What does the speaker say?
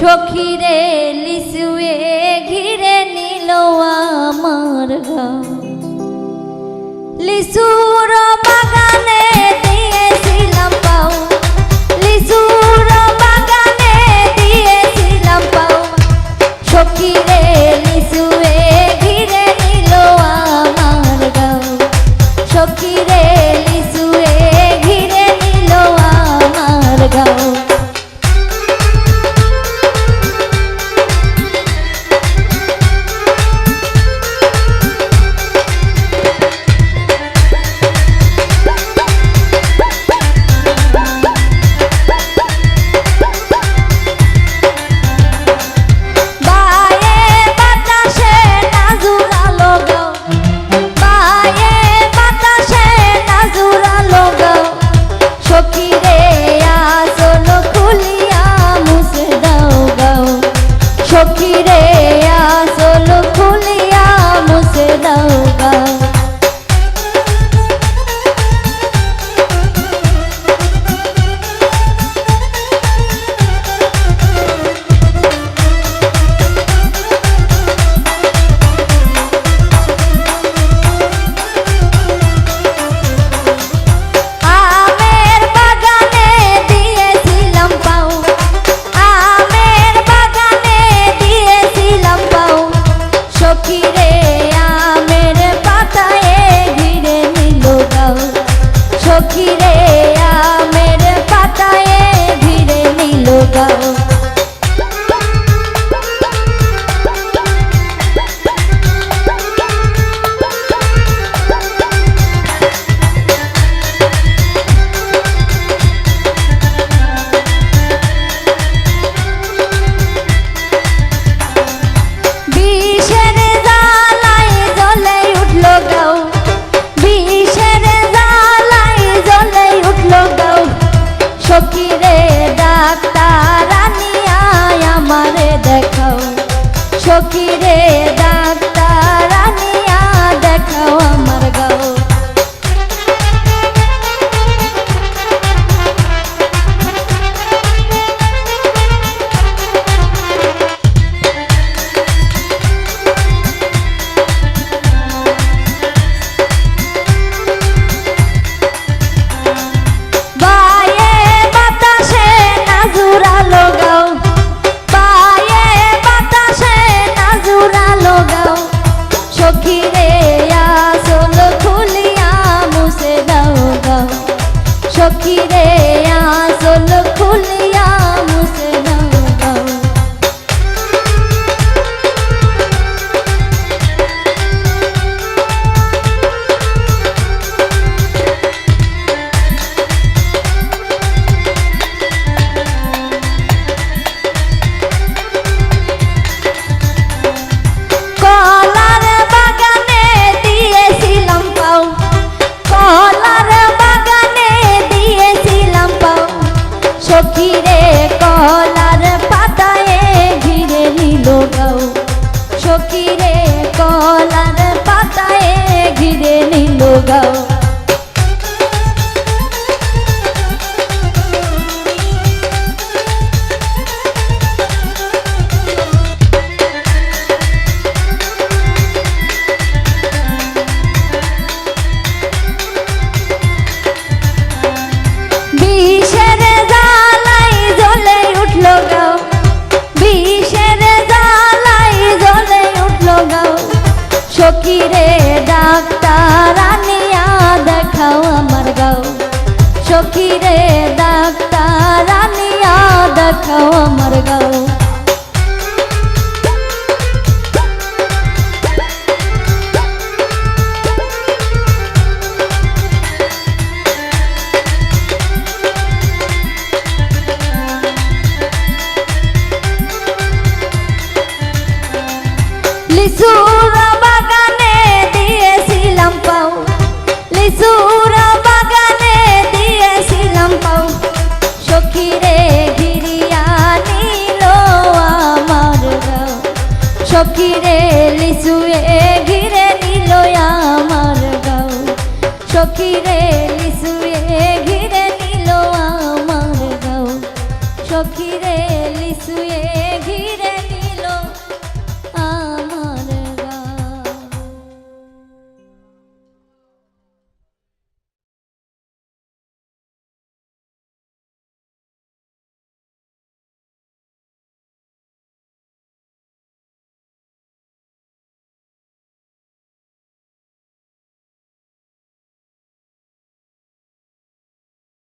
সখীরে লিসুয়ে ঘিরে নিল আমার গা লিসুর বাগানে দিয়েছিলাম পাও। লিসুর বাগানে দিয়েছিলাম পাও। সখীরে লিসুয়ে সখীরে কলার পাতায় ঘিরে নিল গাও। সখীরে ডাক্তার আনিয়া দেখাও আমার গাও। সখীরে ডাক্তার আনিয়া দেখাও আমার গাও। লিচুর খেজুর গাও। সখিরে লিচুয়ে ঘিরে নিল আমার গাও। সখিরে লিচুয়ে ঘিরে নিল আমার গাও। সখিরে